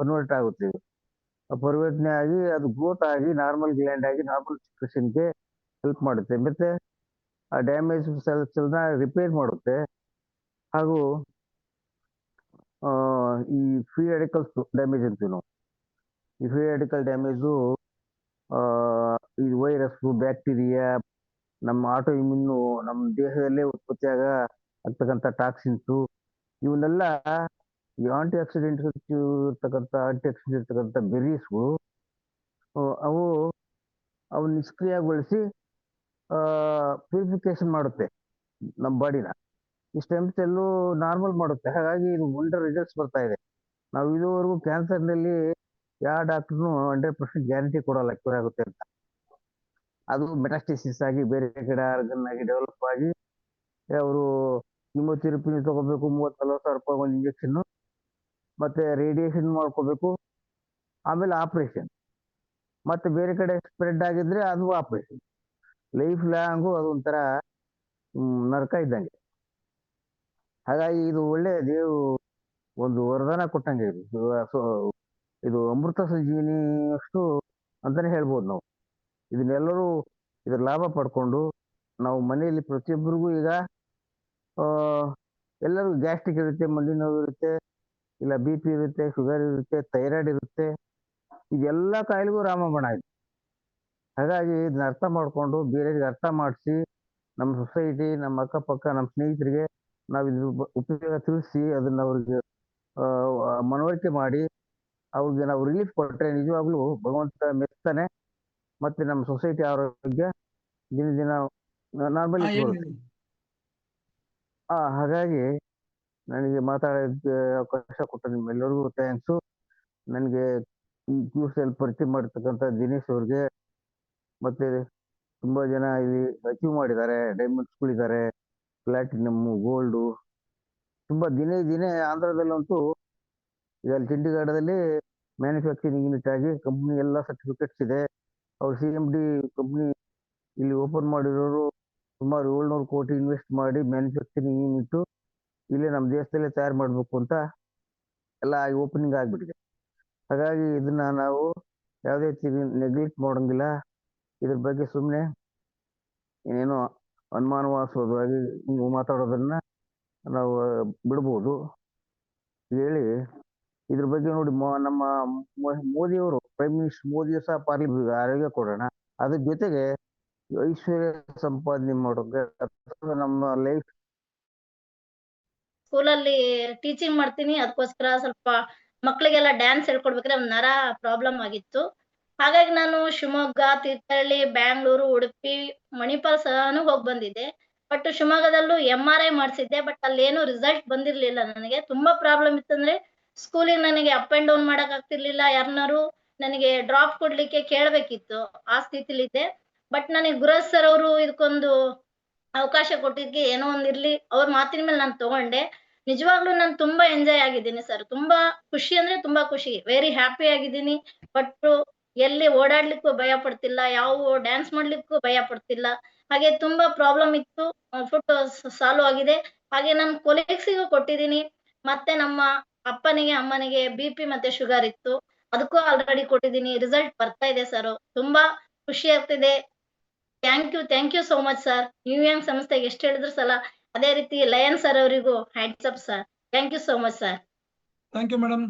Convert ಆಗುತ್ತೆ. ಆ ಪರಿವರ್ತನೆ ಆಗಿ ಅದು ಗ್ರೋತ್ ಆಗಿ ನಾರ್ಮಲ್ ಗ್ಲ್ಯಾಂಡ್ ಆಗಿ ನಾರ್ಮಲ್ಗೆ ಹೆಲ್ಪ್ ಮಾಡುತ್ತೆ. ಮತ್ತೆ ಆ ಡ್ಯಾಮೇಜ್ ಸೆಲ್ಸ್ ರಿಪೇರ್ ಮಾಡುತ್ತೆ. ಹಾಗೂ ಈ ಫ್ರೀ ರೆಡಿಕಲ್ಸ್ ಡ್ಯಾಮೇಜ್ ಅಂತೀವಿ ನಾವು. ಈ ಫ್ರೀ ರೆಡಿಕಲ್ ಡ್ಯಾಮೇಜು ಈ ವೈರಸ್ ಬ್ಯಾಕ್ಟೀರಿಯಾ ನಮ್ಮ ಆಟೋ ಇಮ್ಯೂನು ನಮ್ಮ ದೇಹದಲ್ಲೇ ಉತ್ಪತ್ತಿಯಾಗ ಆಗ್ತಕ್ಕಂಥ ಟಾಕ್ಸಿನ್ಸು ಇವನ್ನೆಲ್ಲ ಈ ಆಂಟಿ ಆಕ್ಸಿಡೆಂಟ್ ಇರ್ತಕ್ಕಂಥ ಆಂಟಿ ಆಕ್ಸಿಡೆಂಟ್ ಇರ್ತಕ್ಕಂಥ ಬೆರೀಸ್ಗಳು ಅವು ಅವು ನಿಷ್ಕ್ರಿಯಗೊಳಿಸಿ ಪ್ಯೂರಿಫಿಕೇಶನ್ ಮಾಡುತ್ತೆ ನಮ್ಮ ಬಾಡಿನ ಈ ಸ್ಟೆಮ್ ಎಲ್ಲೂ ನಾರ್ಮಲ್ ಮಾಡುತ್ತೆ. ಹಾಗಾಗಿ ಇದು ಒಳ್ಳೆ ರಿಸಲ್ಟ್ಸ್ ಬರ್ತಾ ಇದೆ. ನಾವು ಇದುವರೆಗೂ ಕ್ಯಾನ್ಸರ್ನಲ್ಲಿ ಯಾವ ಡಾಕ್ಟ್ರು ಹಂಡ್ರೆಡ್ ಪರ್ಸೆಂಟ್ ಗ್ಯಾರಂಟಿ ಕೊಡಲ್ಲ ಕ್ಯೂರ್ ಆಗುತ್ತೆ ಅಂತ. ಅದು ಮೆಟಾಸ್ಟಿಸಿಸ್ ಆಗಿ, ಬೇರೆ ಕಡೆ ಆರ್ಗನ್ ಆಗಿ ಡೆವಲಪ್ ಆಗಿ, ಅವರು ಕಿಮೋಥೆರಪಿನ ತಗೋಬೇಕು, ಮೂವತ್ತು ನಲ್ವತ್ತು ಸಾವಿರ ರೂಪಾಯಿ ಒಂದು ಇಂಜೆಕ್ಷನ್ ಮತ್ತೆ ರೇಡಿಯೇಷನ್ ಮಾಡ್ಕೋಬೇಕು. ಆಮೇಲೆ ಆಪರೇಷನ್ ಮತ್ತೆ ಬೇರೆ ಕಡೆ ಸ್ಪ್ರೆಡ್ ಆಗಿದ್ರೆ ಅದು ಆಪರೇಷನ್ ಲೈಫ್ ಲಾಂಗು ಅದು ಒಂಥರ ಹ್ಮ್, ನರಕ ಇದ್ದಂಗೆ. ಹಾಗಾಗಿ ಇದು ಒಳ್ಳೆ ದೇವು ಒಂದು ವರದಾನ ಕೊಟ್ಟಂಗೆ ಇದು. ಇದು ಅಮೃತ ಸಂಜೀವಿನಿ ಅಷ್ಟು ಅಂತಾನೆ ಹೇಳ್ಬೋದು ನಾವು. ಇದನ್ನೆಲ್ಲರೂ ಇದ್ರ ಲಾಭ ಪಡ್ಕೊಂಡು ನಾವು ಮನೆಯಲ್ಲಿ ಪ್ರತಿಯೊಬ್ಬರಿಗೂ ಈಗ ಎಲ್ಲರಿಗೂ ಎಲ್ಲರೂ ಗ್ಯಾಸ್ಟ್ರಿಕ್ ಇರುತ್ತೆ ಮಂಡಿ ನೋವು ಇರುತ್ತೆ ಇಲ್ಲ ಬಿ ಪಿ ಇರುತ್ತೆ ಶುಗರ್ ಇರುತ್ತೆ ಥೈರಾಯ್ಡ್ ಇರುತ್ತೆ ಇದೆಲ್ಲ ಕಾಯಿಲೆಗೂ ರಾಮಬಣ ಇದೆ. ಹಾಗಾಗಿ ಇದನ್ನ ಅರ್ಥ ಮಾಡ್ಕೊಂಡು ಬೇರೆಯವ್ರಿಗೆ ಅರ್ಥ ಮಾಡಿಸಿ ನಮ್ಮ ಸೊಸೈಟಿ ನಮ್ಮ ಅಕ್ಕಪಕ್ಕ ನಮ್ಮ ಸ್ನೇಹಿತರಿಗೆ ನಾವು ಇದ್ರ ಉಪಯೋಗ ತಿಳಿಸಿ ಅದನ್ನ ಅವ್ರಿಗೆ ಮನವರಿಕೆ ಮಾಡಿ ಅವ್ರಿಗೆ ನಾವು ರಿಲೀಫ್ ಕೊಟ್ಟರೆ ನಿಜವಾಗ್ಲೂ ಭಗವಂತ ಮೆಚ್ತಾನೆ ಮತ್ತೆ ನಮ್ಮ ಸೊಸೈಟಿ ಆರೋಗ್ಯ ದಿನ ದಿನ ನಾರ್ಮಲ್ ಹಾಗಾಗಿ ನನಗೆ ಮಾತಾಡೋದಕ್ಕೆ ಅವಕಾಶ ಕೊಟ್ಟ ನಿಮ್ಮೆಲ್ಲರಿಗೂ ಥ್ಯಾಂಕ್ಸ್ ನನಗೆ ಈ ಕ್ಯೂಸ್ ಅಲ್ಲಿ ಪರಿಚಯ ಮಾಡಿರ್ತಕ್ಕಂಥ ದಿನೇಶ್ ಅವ್ರಿಗೆ ಮತ್ತೆ ತುಂಬಾ ಜನ ಇಲ್ಲಿ ಅಚೀವ್ ಮಾಡಿದ್ದಾರೆ. ಡೈಮಂಡ್ಸ್ಗಳಿದ್ದಾರೆ ಪ್ಲಾಟಿನಮ್ಮು ಗೋಲ್ಡು ತುಂಬಾ ದಿನೇ ದಿನೇ ಆಂಧ್ರದಲ್ಲಂತೂ ಈಗ ಅಲ್ಲಿ ಚಂಡೀಗಢದಲ್ಲಿ ಮ್ಯಾನುಫ್ಯಾಕ್ಚರಿಂಗ್ ಯೂನಿಟ್ ಆಗಿ ಕಂಪ್ನಿ ಎಲ್ಲ ಸರ್ಟಿಫಿಕೇಟ್ಸ್ ಇದೆ. ಅವ್ರು ಸಿ ಎಂ ಡಿ ಕಂಪ್ನಿ ಇಲ್ಲಿ ಓಪನ್ ಮಾಡಿರೋರು ಸುಮಾರು ಏಳ್ನೂರು ಕೋಟಿ ಇನ್ವೆಸ್ಟ್ ಮಾಡಿ ಮ್ಯಾನುಫ್ಯಾಕ್ಚರಿಂಗ್ ಯೂನಿಟ್ ಇಲ್ಲೇ ನಮ್ಮ ದೇಶದಲ್ಲೇ ತಯಾರು ಮಾಡಬೇಕು ಅಂತ ಎಲ್ಲ ಓಪನಿಂಗ್ ಆಗಿಬಿಟ್ಟಿದೆ. ಹಾಗಾಗಿ ಇದನ್ನ ನಾವು ಯಾವುದೇ ರೀತಿ ನೆಗ್ಲೆಕ್ಟ್ ಮಾಡೋಂಗಿಲ್ಲ. ಇದ್ರ ಬಗ್ಗೆ ಸುಮ್ಮನೆ ಏನೇನೋ ಅನುಮಾನವಾಸೋದು ಹಾಗೆ ಮಾತಾಡೋದನ್ನ ನಾವು ಬಿಡ್ಬೋದು. ಹೇಳಿ ಇದ್ರ ಬಗ್ಗೆ ನೋಡಿ ನಮ್ಮ ಮೋದಿಯವರು ಪ್ರೈಮ್ ಮಿನಿಸ್ಟರ್ ಮೋದಿ ಸಹ ಪಾರ್ಲಿಮೆಂಟ್ ಆರೋಗ್ಯ ಕೊಡೋಣ. ಅದ್ರ ಜೊತೆಗೆ ಐಶ್ವರ್ಯ ಸಂಪಾದನೆ ಮಾಡೋಕೆ ನಮ್ಮ ಲೈಫ್ ಸ್ಕೂಲಲ್ಲಿ ಟೀಚಿಂಗ್ ಮಾಡ್ತೀನಿ. ಅದಕ್ಕೋಸ್ಕರ ಸ್ವಲ್ಪ ಮಕ್ಳಿಗೆಲ್ಲ ಡ್ಯಾನ್ಸ್ ಹೇಳ್ಕೊಡ್ಬೇಕಾದ್ರೆ ಒಂದ್ ನರ ಪ್ರಾಬ್ಲಮ್ ಆಗಿತ್ತು. ಹಾಗಾಗಿ ನಾನು ಶಿವಮೊಗ್ಗ, ತೀರ್ಥಹಳ್ಳಿ, ಬ್ಯಾಂಗ್ಳೂರು, ಉಡುಪಿ, ಮಣಿಪಾಲ್ ಸಹನು ಹೋಗಿ ಬಂದಿದ್ದೆ. ಬಟ್ ಶಿವಮೊಗ್ಗದಲ್ಲೂ ಎಂ ಆರ್ ಐ ಮಾಡಿಸಿದ್ದೆ. ಬಟ್ ಅಲ್ಲಿ ಏನು ರಿಸಲ್ಟ್ ಬಂದಿರ್ಲಿಲ್ಲ ನನಗೆ. ತುಂಬಾ ಪ್ರಾಬ್ಲಮ್ ಇತ್ತಂದ್ರೆ ಸ್ಕೂಲಿಗೆ ನನಗೆ ಅಪ್ ಅಂಡ್ ಡೌನ್ ಮಾಡಕ್ ಆಗ್ತಿರ್ಲಿಲ್ಲ. ಯಾರನ್ನಾರು ನನಗೆ ಡ್ರಾಪ್ ಕೊಡ್ಲಿಕ್ಕೆ ಕೇಳ್ಬೇಕಿತ್ತು. ಆ ಸ್ಥಿತಿಲಿದ್ದೆ. ಬಟ್ ನನಗೆ ಗುರಜ್ ಸರ್ ಅವರು ಇದಕ್ಕೊಂದು ಅವಕಾಶ ಕೊಟ್ಟಿದ್ಗೆ ಏನೋ ಒಂದ್ ಇರ್ಲಿ. ಅವ್ರ ಮಾತಿನ ಮೇಲೆ ನಾನು ತಗೊಂಡೆ. ನಿಜವಾಗ್ಲೂ ನಾನು ತುಂಬಾ ಎಂಜಾಯ್ ಆಗಿದ್ದೀನಿ ಸರ್ ತುಂಬಾ ಖುಷಿ ಅಂದ್ರೆ ತುಂಬಾ ಖುಷಿ. ವೆರಿ ಹ್ಯಾಪಿ ಆಗಿದ್ದೀನಿ. ಬಟ್ ಎಲ್ಲಿ ಓಡಾಡ್ಲಿಕ್ಕೂ ಭಯ ಪಡ್ತಿಲ್ಲ. ಯಾವ ಡ್ಯಾನ್ಸ್ ಮಾಡ್ಲಿಕ್ಕೂ ಭಯ ಪಡ್ತಿಲ್ಲ. ಹಾಗೆ ತುಂಬಾ ಪ್ರಾಬ್ಲಮ್ ಇತ್ತು. ಫುಡ್ ಸಾಲ್ವ್ ಆಗಿದೆ. ಹಾಗೆ ನಾನು ಕೊಲೀಗ್ಸಿಗೂ ಕೊಟ್ಟಿದ್ದೀನಿ. ಮತ್ತೆ ನಮ್ಮ ಅಪ್ಪನಿಗೆ, ಅಮ್ಮನಿಗೆ ಬಿ ಪಿ ಮತ್ತೆ ಶುಗರ್ ಇತ್ತು. ಅದಕ್ಕೂ ಆಲ್ರೆಡಿ ಕೊಟ್ಟಿದ್ದೀನಿ. ರಿಸಲ್ಟ್ ಬರ್ತಾ ಇದೆ ಸರ್ ತುಂಬಾ ಖುಷಿ ಆಗ್ತಿದೆ. Thank you thank you so much sir new young ಸಂಸ್ಥೆಗೆ ಎಷ್ಟು ಹೇಳಿದ್ರು ಸಲ ಅದೇ ರೀತಿ ಲಯನ್ ಸರ್ ಅವರಿಗೂ hands up sir thank you so much sir thank you madam